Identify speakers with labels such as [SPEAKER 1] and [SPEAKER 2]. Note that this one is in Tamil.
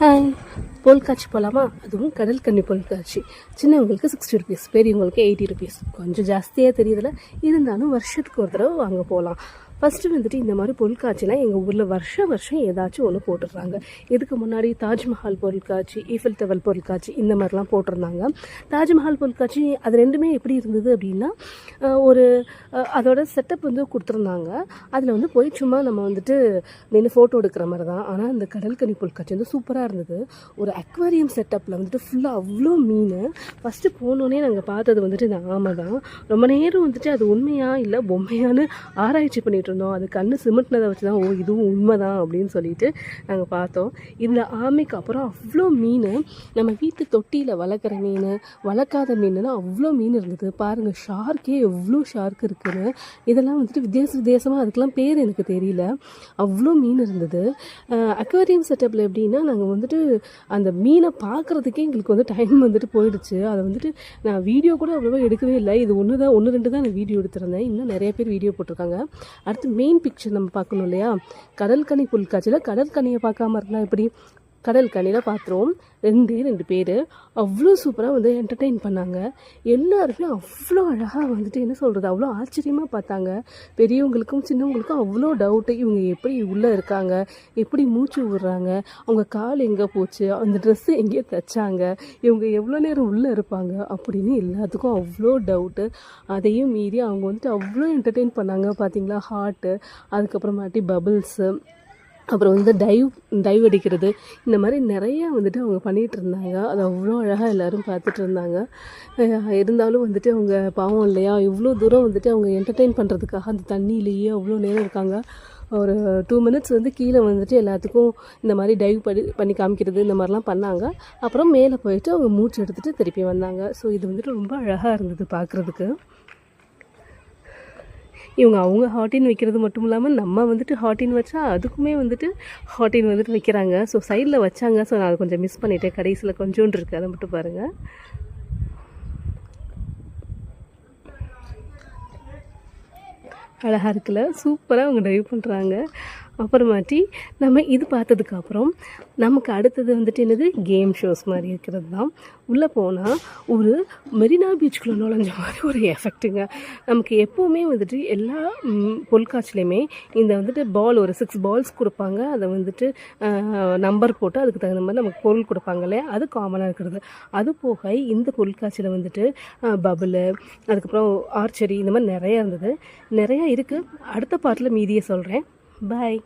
[SPEAKER 1] ஹாய். பொருட்காட்சி போகலாமா அதுவும் கடல் கன்னி பொருட்காட்சி சின்னவங்களுக்கு சிக்ஸ்டி ருபீஸ் பெரியவங்களுக்கு எயிட்டி ருபீஸ் கொஞ்சம் ஜாஸ்தியாக தெரியுதுல. இருந்தாலும் வருஷத்துக்கு ஒரு தடவை வாங்க போகலாம் ஃபஸ்ட்டு வந்துட்டு இந்த மாதிரி பொருட்காட்சிலாம் எங்கள் ஊரில் வருஷம் வருஷம் ஏதாச்சும் ஒன்று போட்டுடுறாங்க. இதுக்கு முன்னாடி தாஜ்மஹால் பொருட்காட்சி ஈஃபில் டெவல் பொருட்காட்சி இந்த மாதிரிலாம் போட்டிருந்தாங்க. தாஜ்மஹால் பொருட்காட்சி அது ரெண்டுமே எப்படி இருந்தது அப்படின்னா ஒரு அதோட செட்டப் வந்து கொடுத்துருந்தாங்க. அதில் வந்து போய் சும்மா நம்ம வந்துட்டு நின்று ஃபோட்டோ எடுக்கிற மாதிரி தான். ஆனால் அந்த கடற்கனி பொருட்காட்சி வந்து சூப்பராக இருந்தது. ஒரு அக்வாரியம் செட்டப்பில் வந்துட்டு ஃபுல்லாக அவ்வளோ மீன். ஃபஸ்ட்டு போனோடனே நாங்கள் பார்த்தது வந்துட்டு இந்த ஆமை தான். ரொம்ப நேரம் வந்துட்டு அது உண்மையாக இல்லை பொம்மையான்னு ஆராய்ச்சி பண்ணிட்டு இருந்தோம் அது கண்ணு சிமிட்டினதை வச்சு தான் ஓ இதுவும் உண்மை தான் அப்படின்னு சொல்லிட்டு நாங்கள் பார்த்தோம். இந்த ஆமைக்கு அப்புறம் அவ்வளோ மீன் நம்ம வீட்டு தொட்டியில் வளர்க்குற மீன் வளர்க்காத மீனுன்னா அவ்வளோ மீன் இருந்தது. பாருங்கள் ஷார்க்கே எவ்வளோ ஷார்க் இருக்குன்னு. இதெல்லாம் வந்துட்டு வித்தியாச வித்தியாசமாக அதுக்கெலாம் பேர் எனக்கு தெரியல. அவ்வளோ மீன் இருந்தது. அக்வாரியம் செட்டப்பில் எப்படின்னா நாங்கள் வந்துட்டு அந்த மீனை பார்க்குறதுக்கே எங்களுக்கு வந்து டைம் வந்துட்டு போயிடுச்சு. அதை வந்துட்டு நான் வீடியோ கூட அவ்வளோவா எடுக்கவே இல்லை. இது ஒன்று தான் ஒன்று ரெண்டு தான் நான் வீடியோ எடுத்திருந்தேன். இன்னும் நிறைய பேர் வீடியோ போட்டிருக்காங்க. அடுத்து மெயின் பிக்சர் நம்ம பார்க்கணும் இல்லையா? கடற்கனி புல்காட்சியில் கடற்கனியை பார்க்காம இருந்தால் எப்படி? கடல் கனியில் பார்த்துருவோம் ரெண்டே ரெண்டு பேர். அவ்வளோ சூப்பராக வந்து என்டர்டெயின் பண்ணாங்க. எல்லாருமே அவ்வளோ அழகாக வந்துட்டு என்ன சொல்கிறது அவ்வளோ ஆச்சரியமாக பார்த்தாங்க. பெரியவங்களுக்கும் சின்னவங்களுக்கும் அவ்வளோ டவுட்டு இவங்க எப்படி உள்ளே இருக்காங்க? எப்படி மூச்சு விடுறாங்க? அவங்க கால் எங்கே போச்சு? அந்த ட்ரெஸ்ஸு எங்கேயோ தைச்சாங்க? இவங்க எவ்வளோ நேரம் உள்ளே இருப்பாங்க? அப்படின்னு எல்லாத்துக்கும் அவ்வளோ டவுட்டு அதையும் மீறி அவங்க வந்துட்டு அவ்வளோ என்டர்டெயின் பண்ணாங்க. பார்த்தீங்களா ஹார்ட்டு அதுக்கப்புறமாட்டி பபிள்ஸு அப்புறம் வந்து டைவ் டைவ் அடிக்கிறது இந்த மாதிரி நிறைய வந்துட்டு அவங்க பண்ணிகிட்டு இருந்தாங்க. அது அவ்வளோ அழகாக எல்லோரும் பார்த்துட்டு இருந்தாங்க. இருந்தாலும் வந்துட்டு அவங்க பாவம் இல்லையா? இவ்வளோ தூரம் வந்துட்டு அவங்க என்டர்டெயின் பண்ணுறதுக்காக அந்த தண்ணியிலேயே அவ்வளோ நேரம் இருக்காங்க. ஒரு டூ மினிட்ஸ் வந்து கீழே வந்துட்டு எல்லாத்துக்கும் இந்த மாதிரி டைவ் பண்ணி பண்ணி காமிக்கிறது இந்த மாதிரிலாம் பண்ணாங்க. அப்புறம் மேலே போயிட்டு அவங்க மூச்சு எடுத்துகிட்டு திருப்பி வந்தாங்க. ஸோ இது வந்துட்டு ரொம்ப அழகாக இருந்தது பார்க்குறதுக்கு. இவங்க அவங்க ஹாட்டின் வைக்கிறது மட்டும் இல்லாமல் நம்ம வந்துட்டு ஹாட்டின் வச்சா அதுக்குமே வந்துட்டு ஹாட்டின் வந்துட்டு வைக்கிறாங்க. ஸோ சைடில் வச்சாங்க. ஸோ நான் அதை கொஞ்சம் மிஸ் பண்ணிட்டேன். கடைசியில் கொஞ்சோண்டு இருக்குது அதை மட்டும் பாருங்கள் அழகாக இருக்குல்ல? சூப்பராக அவங்க ட்ரைவ் பண்ணுறாங்க அப்புறமாட்டி நம்ம இது பார்த்ததுக்கப்புறம் நமக்கு அடுத்தது வந்துட்டு என்னது? கேம் ஷோஸ் மாதிரி இருக்கிறது தான் உள்ளே போனால் ஒரு மெரினா பீச்சுக்குள்ளே நுழைஞ்ச மாதிரி ஒரு எஃபெக்ட்டுங்க நமக்கு எப்போவுமே வந்துட்டு எல்லா ம், பொருட்காட்சியிலையுமே இந்த வந்துட்டு பால் ஒரு சிக்ஸ் பால்ஸ் கொடுப்பாங்க. அதை வந்துட்டு நம்பர் போட்டு அதுக்கு தகுந்த மாதிரி நமக்கு பொருள் கொடுப்பாங்க இல்லையா? அது காமனாக இருக்கிறது. அது போக இந்த பொருட்காட்சியில் வந்துட்டு பபுள் அதுக்கப்புறம் ஆர்ச்சரி இந்த மாதிரி நிறையா இருந்தது. நிறையா இருக்குது அடுத்த பாட்டில் மீதியை சொல்கிறேன் பாய்